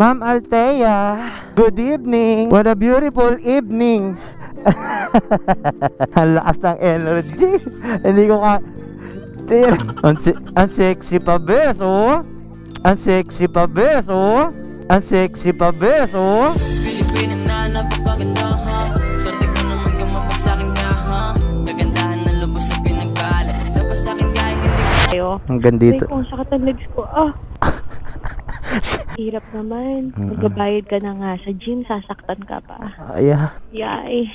Ma'am Althea, good evening. What a beautiful evening. ang lakas ng energy. Hindi ko ka... Ang, se- ang sexy pa, bes, oh. Ang sexy pa, bes, oh. Ang sexy pa, bes, oh. Pilipina na ha Swerte naman ha Kagandahan lubos sa Dapat kahit hindi dito. Ay, kung sakit ang legs ko, ah. Hirap naman. Magbabayad ka na nga sa gym, sasaktan ka pa. Ay, Yay.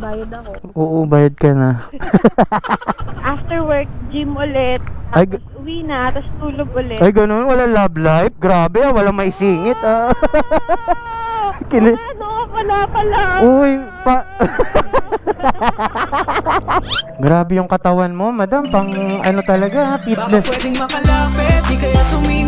Bayad ako. oo, bayad ka na. After work, gym ulit. Ay, Tapos uwi na, tapos tulog ulit. Ay, ganun. Wala love life. Grabe, ah. Walang maisingit, ah. Kini... Ano, wala pala. Uy, pa... Grabe yung katawan mo, madam. Pang ano talaga, Baka fitness. pwedeng makalapit Di kaya sumingit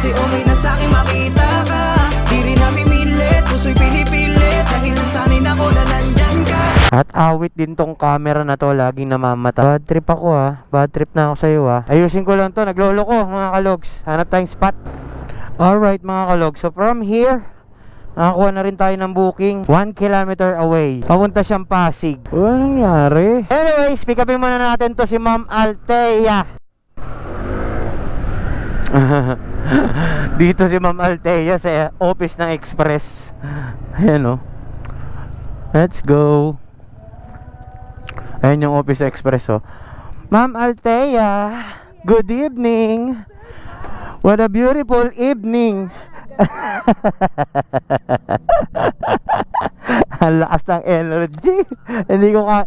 Kasi okay na sa'kin makita ka Di rin namimilit Puso'y pinipilit Dahil nasanay na ko na nandyan ka At awit din tong camera na to, laging namamata. Bad trip ako ah. Bad trip na ako sa'yo ah. Ayusin ko lang to, naglolo ko mga kalogs. Hanap tayong spot. Alright mga kalogs, so from here, nakakuha na rin tayo ng booking. 1 kilometer away. Papunta siyang Pasig. Ano nangyari? Anyways, pick upin muna natin to si Ma'am Althea. Dito si Ma'am Althea sa office ng Express. Ayan oh. Let's go. Ayan yung Office Express oh. Ma'am Althea, good evening. What a beautiful evening. Ang lakas ng energy. Hindi ko ka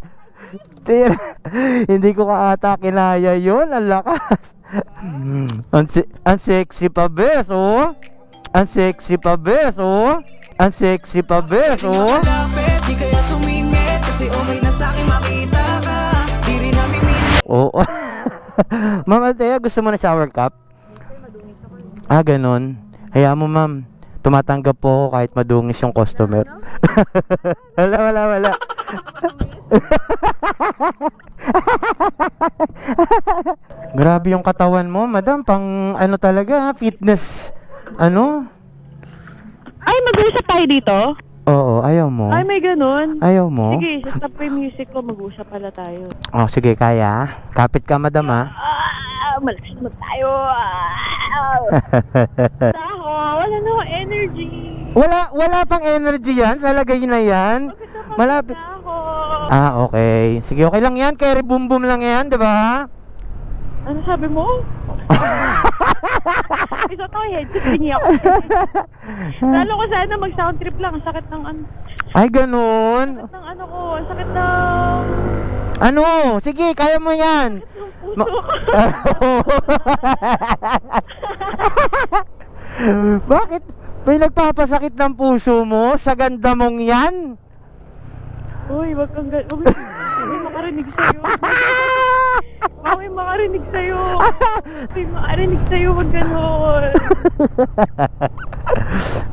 Tir, hindi ko ka ata kinaya yun. Ang lakas. ang, se- ang sexy pa, bes, oh. Ang sexy pa, bes, oh. Ang sexy pa, bes, oh. Di kaya sumingit Kasi okay na sa'kin makita ka Di rin namimilit Oo. ma'am Althea, gusto mo na shower cup? Ah, ganun. Hayaan mo, ma'am. Tumatanggap po ako kahit madungis yung customer. wala, wala, wala. Grabe yung katawan mo, madam. Pang ano talaga, fitness. Ano? Ay, mag-uusap tayo dito? Oo, ayaw mo. Ay, may ganun. Ayaw mo? Sige, stop ko yung music ko, mag-uusap pala tayo. Oh, sige, kaya. Kapit ka, madam, ha? Ah, malakas naman tayo. Ah, ako, wala na akong energy. Wala, wala pang energy yan sa lagay na yan. Malapit. Na ako. Ah, okay. Sige, okay lang yan. Carry boom boom lang yan, di ba? Ano sabi mo? Isa to, headset din ako. Lalo ko sana mag-sound trip lang. Ang sakit ng ano, Ay, ganun. ng ano ko. Ang sakit ng Ano? Sige, kaya mo yan. ko. Bakit? May nagpapasakit ng puso mo sa ganda mong yan? Uy, wag kang gan... Wag may makarinig sa'yo. May makarinig sa'yo. May makarinig sa'yo. Wag ganon.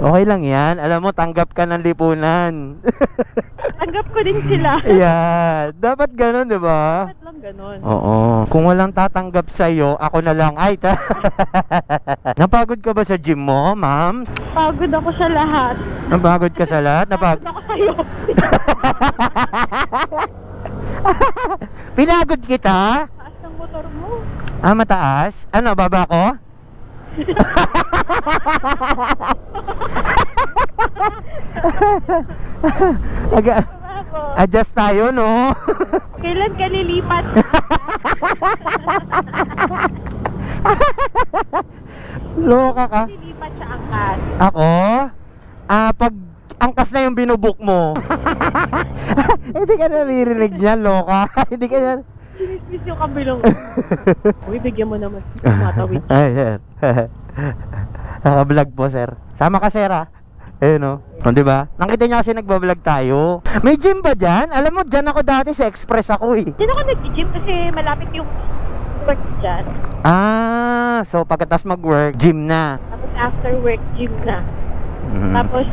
Okay lang yan. Alam mo, tanggap ka ng lipunan. Tanggap ko din sila. yeah. Dapat ganun, di ba? Bakit lang ganon? Oo. Kung walang tatanggap sa'yo, ako na lang. Ay, ta. Napagod ka ba sa gym mo, ma'am? Pagod ako sa lahat. Napagod ka sa lahat? Napag Pagod ako sa'yo. Pinagod kita? Taas ng motor mo. Ah, mataas? Ano, baba ko? Aga, adjust tayo, no? Kailan ka lilipat? Loka ka. Lilipat sa angkas. Ako? Ah, pag angkas na yung binubuk mo. Hindi ka naririnig niyan, loka. Hindi ka na... Sinismis yung kabilong. Uy, bigyan mo naman. Matawid. Ay, sir. Naka-vlog po, sir. Sama ka, sir, ha? Ayun, no? O, di ba? Nakita niya kasi nagbablog tayo. May gym ba dyan? Alam mo, dyan ako dati sa Express ako, eh. Sino ka nag-gym kasi malapit yung work dyan. Ah, so pagkatapos mag-work, gym na. Tapos after work, gym na. Mhm. Tapos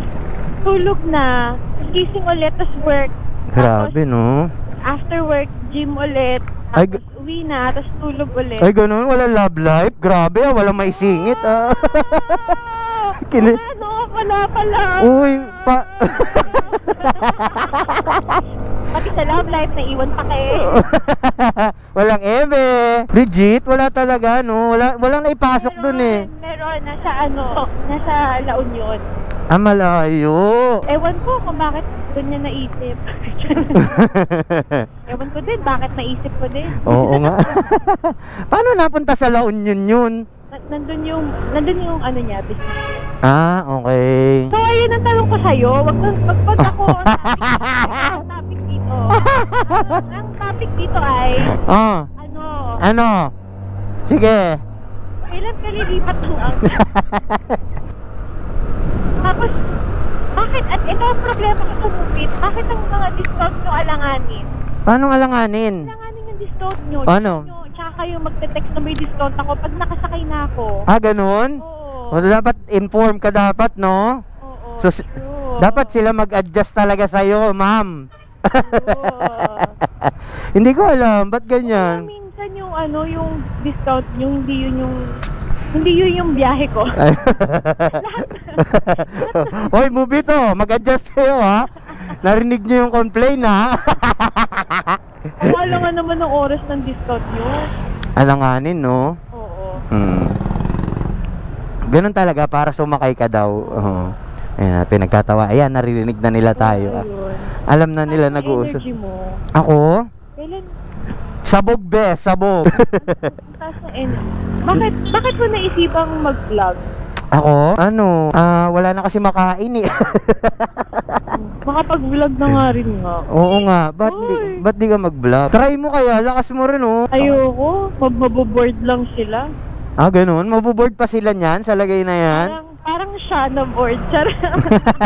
tulog na. Tapos gising ulit, tapos work. Grabe, no? After work, gym ulit. Ay, Tapos uwi na, tapos tulog ulit. Ay, ganun. Wala love life. Grabe, ah. Walang maisingit, ah. Ah, Kini- ano, ka na pala. Uy, pa... Pati sa love life, naiwan pa kayo. Walang eme. Legit, wala talaga, no? Wala, walang naipasok dun eh. Meron, nasa ano, nasa La Union. Ah, malayo. Ewan ko kung bakit doon niya naisip. Ewan ko din, bakit naisip ko din. Oo nga. Paano napunta sa La Union yun? Na- nandun yung, nandun yung ano niya, business. Ah, okay. So, ayun ang tanong ko sa'yo. Wag kang pagpag ako ang topic dito. Ang, ang topic dito ay, Oh, ano, ano? Sige. kailan ka lilipat ng ang... Tapos, bakit, at ito ang problema ko sa Mupit, bakit ang mga discount nyo alanganin? Paano alanganin? Alanganin yung discount nyo. Ano? Nyo, tsaka kayo magte-text na may discount ako pag nakasakay na ako. Ah, ganun? Oo. O, dapat inform ka dapat, no? Oo. So, true. Dapat sila mag-adjust talaga sa'yo, ma'am. Hindi ko alam, ba't Kaya ganyan? minsan yung ano, yung discount nyo, hindi yun yung, hindi yun yung biyahe ko. Hoy, movie to, mag-adjust kayo, ha? Narinig niyo yung complaint, ha? Wala nga naman ng oras ng discount nyo. Alanganin, no? Oo. Hmm. Ganun talaga, para sumakay ka daw. Oo. Ayan, pinagkatawa. Ayan, naririnig na nila tayo. ah. Ayun. Alam na nila Ano nag-uusap. energy mo? Ako? Kailan, Sabog, be, sabog. ang taas ng energy. Bakit, bakit mo naisipang mag-vlog? Ako? Ano? Ah, wala na kasi makain eh. Makapag-vlog na nga rin nga. Oo nga, ba't di, Uy. ba't di ka mag-vlog? Try mo kaya, lakas mo rin oh. Ayoko, mab- maboboard lang sila. Ah, ganun? Mabuboard pa sila niyan sa lagay na yan? Parang, parang siya na board. Char.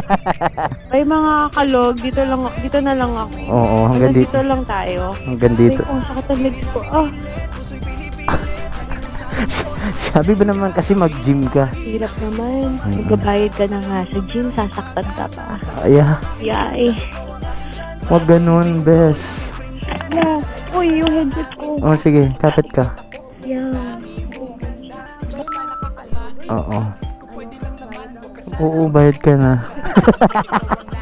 May mga kalog, dito lang dito na lang ako. Oo, hanggang dito. dito lang tayo. Hanggang dito. Ay, kung sakit ang legs ko. Ah, Sabi ba naman kasi mag-gym ka? hirap naman. Magbabayad ka na nga sa gym, sasaktan ka pa. Aya, Yay. wag ganun, bes. Yeah. Uy, yung headset ko. Oh, sige, kapit ka. Yeah. Oo. Oo, bayad ka na.